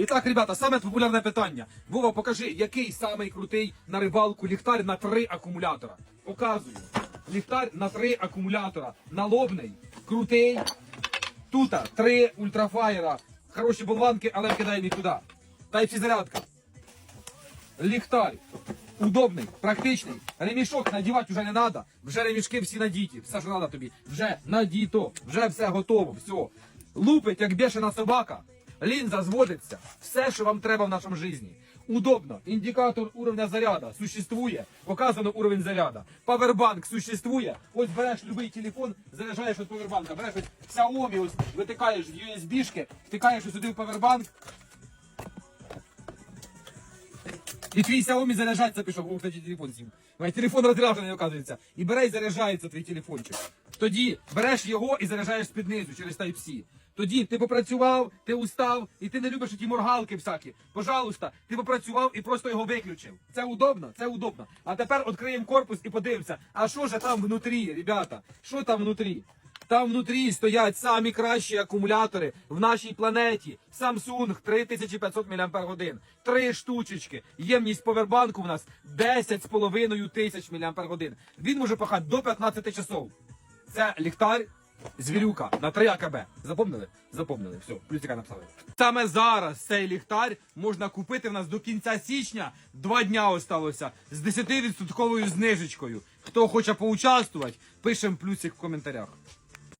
І так, ребята, саме популярне питання. Вова, покажи, який самий крутий на рибалку ліхтар на три акумулятора. Показую. Ліхтар на три акумулятора. Налобний, крутий. Тут три ультрафаєра. Хороші болванки, але кидаємо їх туди. Тайпсі зарядка. Ліхтар. Удобний, практичний. Ремішок надівати вже не треба. Вже ремішки всі надіті. Все, що треба тобі. Вже надіто. Вже все готово. Все. Лупить, як бешена собака. Лінза зводиться. Все, що вам треба в нашому житті. Удобно. Індикатор уровня заряда существує. Показано уровень заряда. Павербанк существує. Ось береш будь-який телефон, заряджаєш від павербанка. Береш ось Xiaomi, ось витикаєш в USB-шки, втикаєш сюди в павербанк. І твій Xiaomi заряджається пішов, о, кстати, телефон сів. Май телефон розряджений, оказується. І бере і заряджається твій телефончик. Тоді береш його і заряджаєш з-під низу через Type-C. Тоді ти попрацював, ти устав, і ти не любиш ті моргалки всякі. Пожалуйста, ти попрацював і просто його виключив. Це удобно, це удобно. А тепер відкриємо корпус і подивимося, а що ж там внутрі, ребята? Що там внутрі? Там внутрі стоять самі кращі акумулятори в нашій планеті. Samsung 3500 мАч. Три штучечки. Ємність повербанку в нас 10,5 тисяч мАч. Він може пахати до 15 часов. Це ліхтар звірюка на 3 АКБ. Запомнили? Запомнили. Все, плюсика написали. Саме зараз цей ліхтар можна купити в нас до кінця січня. Два дня осталося з 10% знижечкою. Хто хоче поучаствувати, пишемо плюсик в коментарях.